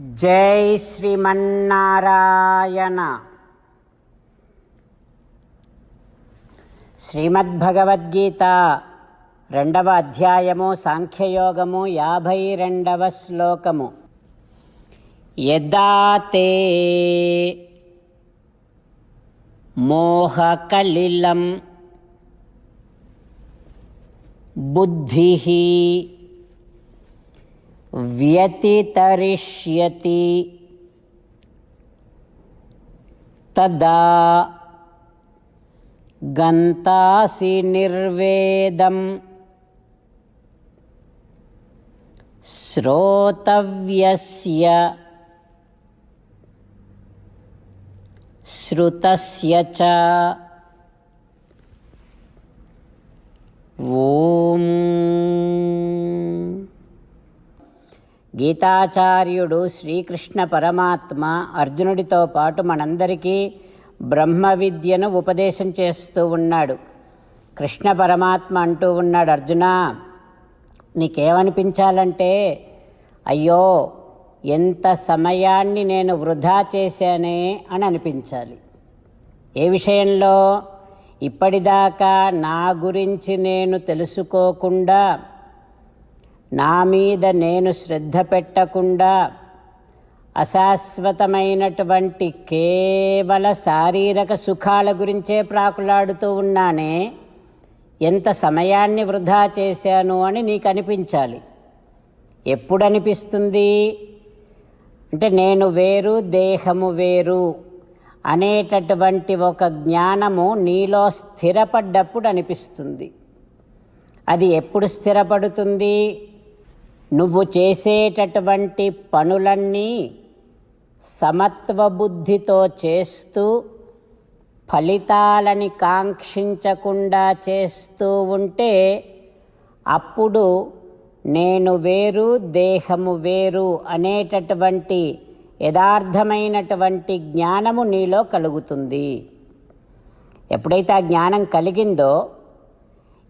జై శ్రీమన్నారాయణ. శ్రీమద్భగవద్గీత రెండవ అధ్యాయము సాంఖ్యయోగము యాభై రెండవ శ్లోకము. యదా తే మోహకలిలం బుద్ధి వ్యతితరిష్యతి. తదా గంతాసి నిర్వేదం. శ్రోతవ్యస్య. శ్రుతస్య చ. ఓం. గీతాచార్యుడు శ్రీకృష్ణ పరమాత్మ అర్జునుడితో పాటు మనందరికీ బ్రహ్మ విద్యను ఉపదేశం చేస్తూ ఉన్నాడు. కృష్ణ పరమాత్మ అంటూ ఉన్నాడు అర్జున నీకేమనిపించాలంటే అయ్యో ఎంత సమయాన్ని నేను వృధా చేశానే అని అనిపించాలి. ఏ విషయంలో? ఇప్పటిదాకా నా గురించి నేను తెలుసుకోకుండా నా మీద నేను శ్రద్ధ పెట్టకుండా అశాశ్వతమైనటువంటి కేవల శారీరక సుఖాల గురించే ప్రాకులాడుతూ ఉన్నానే ఎంత సమయాన్ని వృధా చేశాను అని నీకు అనిపించాలి ఎప్పుడు అనిపిస్తుంది అంటే నేను వేరు దేహము వేరు అనేటటువంటి ఒక జ్ఞానము నీలో స్థిరపడ్డప్పుడు అనిపిస్తుంది. అది ఎప్పుడు స్థిరపడుతుంది? నువ్వు చేసేటటువంటి పనులన్నీ సమత్వ బుద్ధితో చేస్తూ ఫలితాలని కాంక్షించకుండా చేస్తూ ఉంటే అప్పుడు నేను వేరు దేహము వేరు అనేటటువంటి యథార్థమైనటువంటి జ్ఞానము నీలో కలుగుతుంది. ఎప్పుడైతే ఆ జ్ఞానం కలిగిందో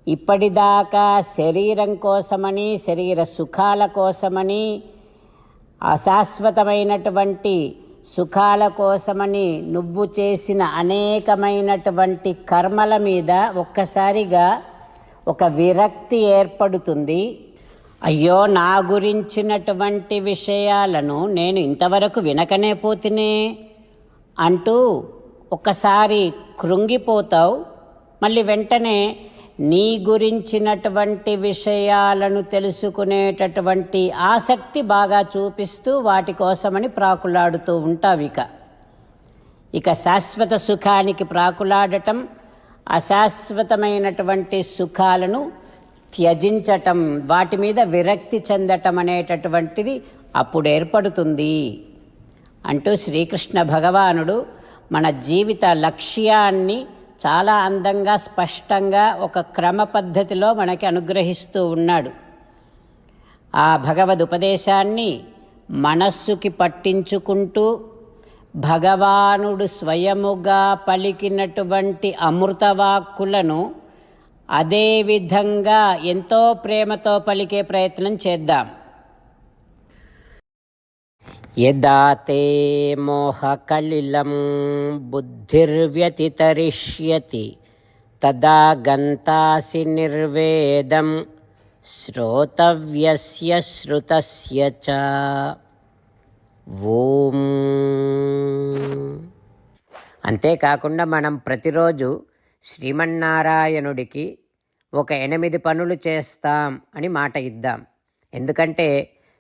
ఇప్పటిదాకా శరీరం కోసమని శరీర సుఖాల కోసమని అశాశ్వతమైనటువంటి సుఖాల కోసమని నువ్వు చేసిన అనేకమైనటువంటి కర్మల మీద ఒక్కసారిగా ఒక విరక్తి ఏర్పడుతుంది. అయ్యో నా గురించినటువంటి విషయాలను నేను ఇంతవరకు వినకనే పోతినే అంటూ ఒకసారి కృంగిపోతావు. మళ్ళీ వెంటనే నీ గురించినటువంటి విషయాలను తెలుసుకునేటటువంటి ఆసక్తి బాగా చూపిస్తూ వాటి కోసమని ప్రాకులాడుతూ ఉంటావు ఇక ఇక శాశ్వత సుఖానికి ప్రాకులాడటం అశాశ్వతమైనటువంటి సుఖాలను త్యజించటం వాటి మీద విరక్తి చెందటం అనేటటువంటిది అప్పుడు ఏర్పడుతుంది అంటూ శ్రీకృష్ణ భగవానుడు మన జీవిత లక్ష్యాన్ని చాలా అందంగా స్పష్టంగా ఒక క్రమ పద్ధతిలో మనకి అనుగ్రహిస్తూ ఉన్నాడు. ఆ భగవద్ ఉపదేశాన్ని మనస్సుకి పట్టించుకుంటూ భగవానుడు స్వయముగా పలికినటువంటి అమృతవాక్కులను అదే విధంగా ఎంతో ప్రేమతో పలికే ప్రయత్నం చేద్దాం. యదాతే మోహకలిలం బుద్ధిర్వ్యతితరిష్యతి తదా గంతాసి నిర్వేదం శ్రోతవ్యస్య శ్రుతస్య చ. ఓం. అంతేకాకుండా మనం ప్రతిరోజు శ్రీమన్నారాయణుడికి ఒక ఎనిమిది పనులు చేస్తాం అని మాట ఇద్దాం. ఎందుకంటే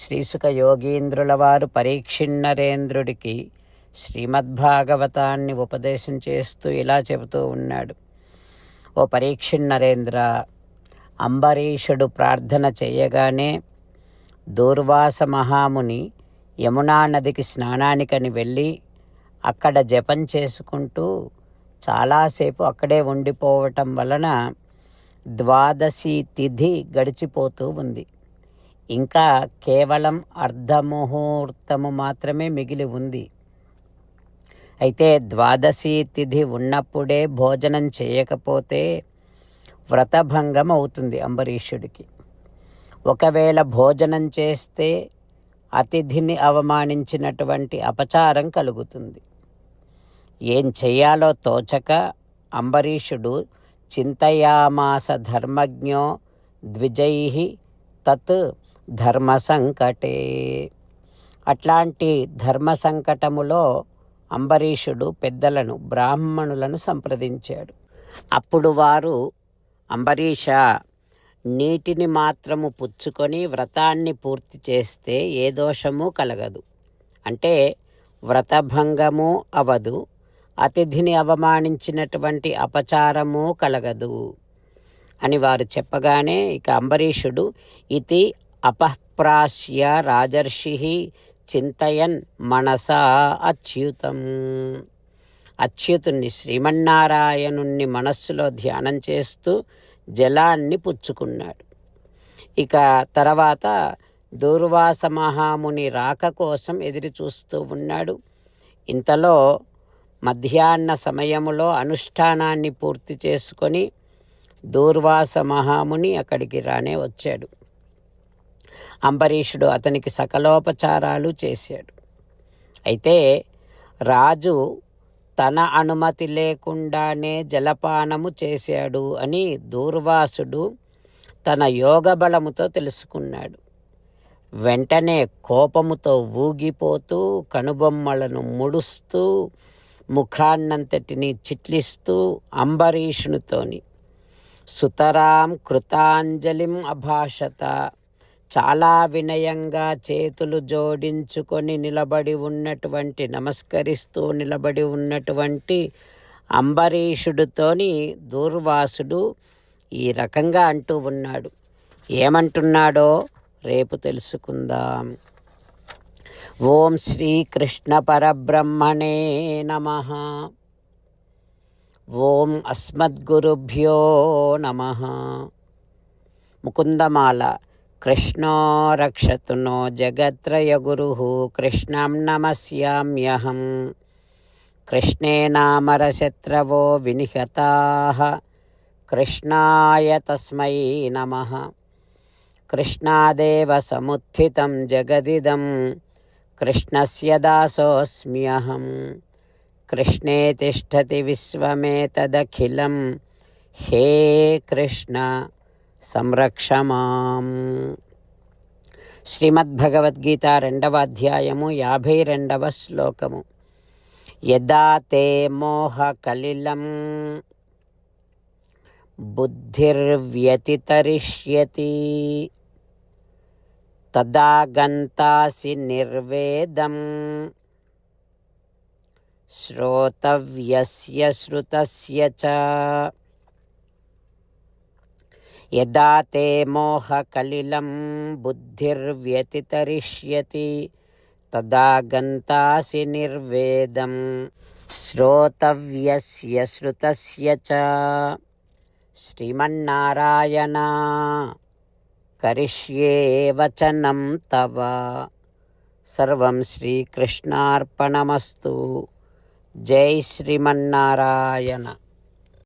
శ్రీసుక యోగీంద్రుల వారు పరీక్షిన్నరేంద్రుడికి శ్రీమద్భాగవతాన్ని ఉపదేశం చేస్తూ ఇలా చెబుతూ ఉన్నాడు. ఓ పరీక్షిన్నరేంద్ర అంబరీషుడు ప్రార్థన చేయగానే దూర్వాస మహాముని యమునా నదికి స్నానానికని వెళ్ళి అక్కడ జపం చేసుకుంటూ చాలాసేపు అక్కడే ఉండిపోవటం వలన ద్వాదశి తిథి గడిచిపోతూ ఉంది. ఇంకా కేవలం అర్ధముహూర్తము మాత్రమే మిగిలి ఉంది. అయితే ద్వాదశి తిథి ఉన్నప్పుడే భోజనం చేయకపోతే వ్రతభంగం అవుతుంది అంబరీషుడికి. ఒకవేళ భోజనం చేస్తే అతిథిని అవమానించినటువంటి అపచారం కలుగుతుంది. ఏం చెయ్యాలో తోచక అంబరీషుడు చింతయామాస ధర్మజ్ఞో ద్విజై తత్ ధర్మ సంకటే అట్లాంటి ధర్మ సంకటములో అంబరీషుడు పెద్దలను బ్రాహ్మణులను సంప్రదించాడు. అప్పుడు వారు అంబరీష నీటిని మాత్రము పుచ్చుకొని వ్రతాన్ని పూర్తి చేస్తే ఏ దోషము కలగదు. అంటే వ్రతభంగము అవదు అతిథిని అవమానించినటువంటి అపచారము కలగదు అని వారు చెప్పగానే ఇక అంబరీషుడు ఇది అపఃప్రాస్య రాజర్షి చింతయన్ మనసా అచ్యుతం. అచ్యుతుణ్ణి శ్రీమన్నారాయణుణ్ణి మనస్సులో ధ్యానం చేస్తూ జలాన్ని పుచ్చుకున్నాడు. ఇక తర్వాత దూర్వాస మహాముని రాక కోసం ఎదురు చూస్తూ ఉన్నాడు. ఇంతలో మధ్యాహ్న సమయములో అనుష్ఠానాన్ని పూర్తి చేసుకొని దూర్వాస మహాముని అక్కడికి రానే వచ్చాడు. అంబరీషుడు అతనికి సకలోపచారాలు చేశాడు. అయితే రాజు తన అనుమతి లేకుండానే జలపానము చేశాడు అని దూర్వాసుడు తన యోగ బలముతో తెలుసుకున్నాడు. వెంటనే కోపముతో ఊగిపోతూ కనుబొమ్మలను ముడుస్తూ ముఖాన్నంతటిని చిట్లిస్తూ అంబరీషునితోని సుతరాం కృతాంజలిం అభాషత చాలా వినయంగా చేతులు జోడించుకొని నిలబడి ఉన్నటువంటి నమస్కరిస్తూ నిలబడి ఉన్నటువంటి అంబరీషుడితోని దూర్వాసుడు ఈ రకంగా అంటూ ఉన్నాడు. ఏమంటున్నాడో రేపు తెలుసుకుందాం. ఓం శ్రీకృష్ణ పరబ్రహ్మణే నమ. ఓం అస్మద్గురుభ్యో నమ. ముకుందమాల कृष्णो रक्षतु नो जगत्रय गुर कृष्ण कृष्णे नामरशत्रवो विनिहताः, कृष्णाय तस्मै नमः। कृष्णादेव समुत्थितं जगदिदं, कृष्णस्य दासोऽस्म्यहं कृष्णे तिष्ठति विश्वमेतदखिलं, हे कृष्ण। సంరక్ష మాం. శ్రీమద్భగవద్గీత రెండవ అధ్యాయము యాభై రెండవ శ్లోకము. యదా తే మోహకలిలం. బుద్ధిర్వ్యతితరిష్యతి. తదా గంతాసి నిర్వేదం. శ్రోతవ్యస్య శ్రుతస్య చ. యదా తే మోహకలిలం బుద్ధిర్వ్యతితరిష్యతి తదా గంతాసి నిర్వేదం శ్రోతవ్యస్య శ్రుతస్య చ. శ్రీమన్నారాయణ కరిష్యే వచనం తవ. సర్వం శ్రీకృష్ణార్పణమస్తు. జై శ్రీమన్నారాయణ.